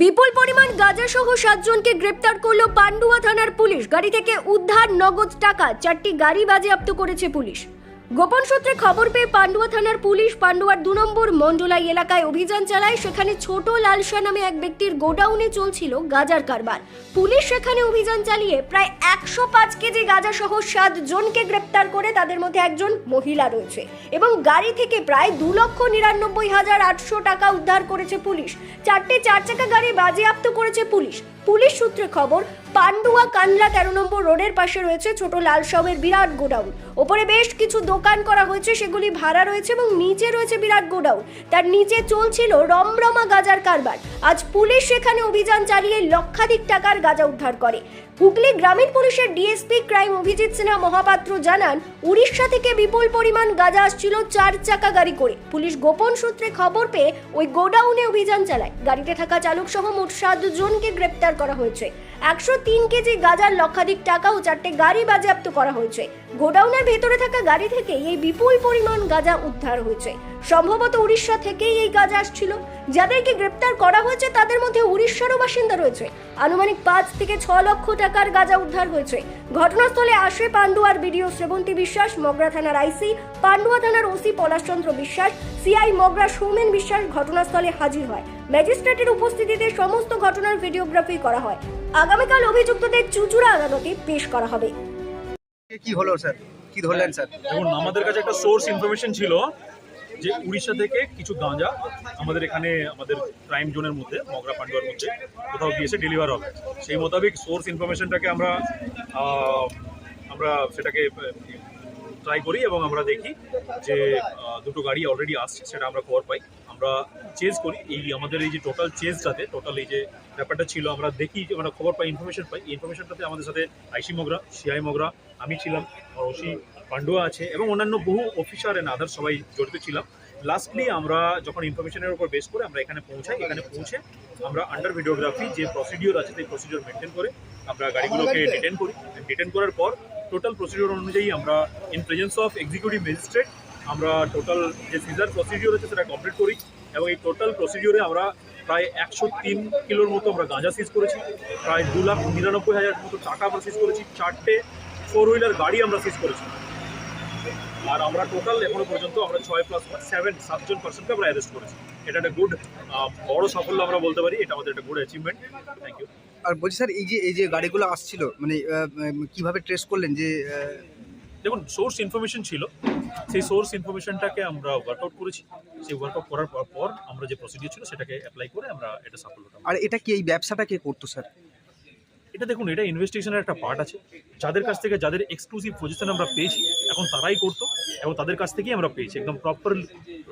বিপুল পরিমাণ গাঁজা সহ সাতজনকে গ্রেপ্তার করল পান্ডুয়া থানার পুলিশ। গাড়ি থেকে উদ্ধার, নগদ টাকা, চারটি গাড়ি বাজেয়াপ্ত করেছে পুলিশ। গোপন সূত্রে খবর পেয়ে পান্ডুয়া থানার পুলিশ পান্ডুয়ার দু নম্বর মন্ডলাই এলাকায় অভিযান চালায়। সেখানে ছোট লালসা নামে এক ব্যক্তির গোডাউনে চলছিল গাজার কারবার। পুলিশ সেখানে অভিযান চালিয়ে প্রায় একশো পাঁচ কেজি গাঁজা সহ সাত জনকে গ্রেপ্তার করে তাদের মধ্যে একজন মহিলা রয়েছে এবং গাড়ি থেকে প্রায় দু লক্ষ নিরানব্বই হাজার আটশো টাকা উদ্ধার করেছে পুলিশ। চারটে চার চাকা গাড়ি বাজেয়াপ্ত করেছে পুলিশ। পুলিশ সূত্রে খবর, পান্ডুয়া কানলা তেরো নম্বর রোডের পাশে রয়েছে ছোট লাল সবের বিরাট গোডাউন। ওপরে বেশ কিছু দোকান করা হয়েছে, সেগুলি ভাড়া রয়েছে এবং নিচে রয়েছে বিরাট গোডাউন। তার নিচে চলছিল রমরমা গাজার কারবার। আজ পুলিশ সেখানে অভিযান চালিয়ে লক্ষাধিক টাকার গাঁজা উদ্ধার করে। হুগলি গ্রামীণ পুলিশের ডিএসপি ক্রাইম অভিজিৎ সিনহা মহাপাত্র জানান, উড়িষ্যা থেকে বিপুল পরিমাণ গাঁজা আসছিল চার চাকা গাড়ি করে। পুলিশ গোপন সূত্রে খবর পেয়ে ওই গোডাউনে অভিযান চালায়। গাড়িতে থাকা চালক সহ মোট সাত জনকে গ্রেপ্তার করা হয়েছে। একশো তিন কেজি গাজার লক্ষাধিক টাকা ও চারটে গাড়ি বাজেয়াপ্ত করা হয়েছে। গোডাউনের ভেতরে থাকা গাড়ি থেকে এই বিপুল পরিমাণ গাঁজা উদ্ধার হয়েছে। সম্ভবত উড়িষ্যা থেকেই এই গাঁজা আসছিল। যাদেরকে গ্রেপ্তার করা হয়েছে, তাদের মধ্যে উড়িষ্যারও বাসিন্দা রয়েছে। আনুমানিক পাঁচ থেকে ছ লক্ষ টাকার গাঁজা উদ্ধার হয়েছে। ঘটনাস্থলে আসে পান্ডুয়ার বিডিও শ্রেবন্তী বিশ্বাস, মগরা থানার আইসি পান্ডুয়া থানার ওসি পলাশচন্দ্র বিশ্বাস, সিআই মগরা সৌমেন বিশ্বাস ঘটনাস্থলে হাজির হয়। ম্যাজিস্ট্রেটের উপস্থিতিতে সমস্ত ঘটনার ভিডিওগ্রাফি করা হয়। আগামীকাল অভিযুক্তদের চুচুড়া আদালতে পেশ করা হবে। কি হলো স্যার? কি ধরলেন স্যার? দেখুন আমাদের কাছে একটা সোর্স ইনফরমেশন ছিল যে উড়িষ্যা থেকে কিছু গাঁজা আমাদের এখানে আমাদের ক্রাইম জোনের মধ্যে মগরা পান্ডুয়ার মধ্যে কোথাও গিয়েছে ডেলিভার হবে। সেই মোতাবেক সোর্স ইনফরমেশনটাকে আমরা আমরা সেটাকে ট্রাই করি এবং আমরা দেখি যে দুটো গাড়ি অলরেডি আসছে সেটা আমরা খবর পাই। আমরা চেজ করি এই আমাদের এই যে টোটাল চেজটাতে টোটাল এই যে ব্যাপারটা ছিল আমরা দেখি যে আমরা খবর পাই ইনফরমেশন পাই। ইনফরমেশনটাতে আমাদের সাথে আইসি মগরা সিআই মগরা আমি ছিলাম আর ওসি পান্ডুয়া আছে এবং অন্যান্য বহু অফিসার এন্ড আদার সবাই জড়িত ছিলাম। লাস্টলি আমরা যখন ইনফরমেশনের উপর বেস করে আমরা এখানে পৌঁছাই এখানে পৌঁছে আমরা আন্ডার ভিডিওগ্রাফি যে প্রসিডিওর আছে সেই প্রসিডিওর মেনটেন করে আমরা গাড়িগুলোকে ডিটেন করি। ডিটেন করার পর টোটাল প্রসিডিওর অনুযায়ী আমরা in presence of executive magistrate আমরা টোটাল যে সিজার প্রসিডিওর আছে সেটা কমপ্লিট করি এবং এই টোটাল প্রসিডিওরে আমরা প্রায় একশো তিন কিলোর মতো আমরা গাঁজা সিজ করেছি। প্রায় দু লাখ নিরানব্বই হাজার মতো টাকা আমরা সিজ করেছি। চারটে ফোর হুইলার গাড়ি আমরা সিজ করেছি। আর আমরা টোটাল এখনও পর্যন্ত আমরা ছয় প্লাস সেভেন সাতজন পার্সনকে আমরা অ্যারেস্ট করেছি। এটা একটা গুড বড় সাফল্য আমরা বলতে পারি। এটা আমাদের একটা গুড অ্যাচিভমেন্ট থ্যাংক ইউ আর বলছি স্যার, এই যে এই যে গাড়িগুলো আসছিল মানে কীভাবে ট্রেস করলেন যে দেখুন সোর্স ইনফরমেশন ছিল। সেই সোর্স ইনফরমেশনটাকে আমরা ওয়ার্কআউট করেছি। সেই ওয়ার্কআউট করার পর পর আমরা যে প্রসিডিউর ছিল সেটাকে অ্যাপ্লাই করে আমরা এটা সাফল্যটা আর এটা কি এই ব্যবসাটা কে করতো স্যার এটা দেখুন এটা ইনভেস্টিগেশনের একটা পার্ট আছে। যাদের কাছ থেকে যাদের এক্সক্লুসিভ পজিশন আমরা পেয়েছি এখন তারাই করতো এবং তাদের কাছ থেকেই আমরা পেয়েছি। একদম প্রপার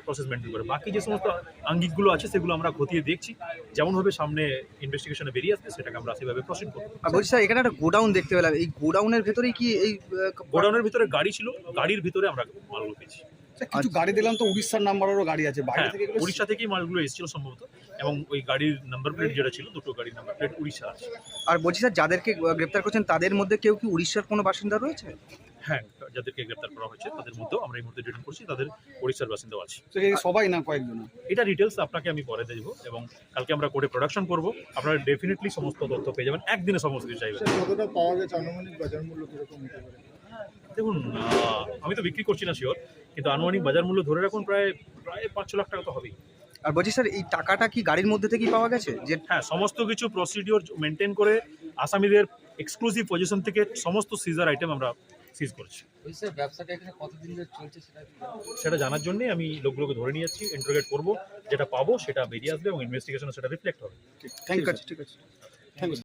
প্রসেস মেনটেন করে। বাকি যে সমস্ত আঙ্গিকগুলো আছে সেগুলো আমরা খতিয়ে দেখছি। যেমনভাবে সামনে ইনভেস্টিগেশনে বেরিয়ে আসবে সেটাকে আমরা সেভাবে প্রসিড করব। আর বলছি স্যার এখানে একটা গোডাউন দেখতে পেলাম। এই গোডাউনের ভেতরেই কি এই গোডাউনের ভিতরে গাড়ি ছিল গাড়ির ভিতরে আমরা মালগুলো পেয়েছি। কিছু গাড়ি দিলাম তো উড়িষ্যার নাম্বারেরও গাড়ি আছে। বাইরে হ্যাঁ থেকে উড়িষ্যা থেকেই মালগুলো এসেছিল সম্ভবত এবং ওই গাড়ির নাম্বার প্লেট যেটা ছিল দুটো গাড়ির নাম্বার প্লেট উড়িষ্যা আছে। আর বলছি স্যার যাদেরকে গ্রেপ্তার করছেন তাদের মধ্যে কেউ কি উড়িষ্যার কোনো বাসিন্দা রয়েছে? হ্যাঁ যাদেরকে গ্রেপ্তার করা হয়েছে তাদের মধ্যেও আমরা এই মুহূর্তে ডিটেন করছি তাদের ওড়িশার বাসিন্দাও আছে। সবাই না কয়েকজন? এটা ডিটেলস আপনাকে আমি পরে দেবো এবং কালকে আমরা কোর্টে প্রোডাকশন করব। আপনারা ডেফিনেটলি সমস্ত তথ্য পেয়ে যাবেন একদিনে সমস্ত কিছু চাইবেন। কতটা পাওয়া গেছে আনুমানিক বাজার মূল্য কীরকম হতে পারে? দেখুন আহ, আমি তো বিক্রি করছি না শিওর কিন্তু আনুমানিক বাজার মূল্য ধরে রাখুন প্রায় প্রায় পাঁচ ছ লাখ টাকা তো হবেই। আর বলছি স্যার এই টাকাটা কি গাড়ির মধ্যে থেকেই পাওয়া গেছে? যে হ্যাঁ সমস্ত কিছু প্রসিডিওর মেনটেন করে আসামিদের এক্সক্লুসিভ পজিশন থেকে সমস্ত সিজার আইটেম আমরা সিজ করছি। ব্যবসাটা এখানে কতদিন ধরে চলছে সেটা সেটা জানার জন্যই আমি লোকগুলোকে ধরে নিয়ে যাচ্ছি ইন্টারোগেট করব যেটা পাবো সেটা বেরিয়ে আসবে এবং ইনভেস্টিগেশনে সেটা রিফ্লেক্ট হবে। ঠিক আছে ঠিক আছে।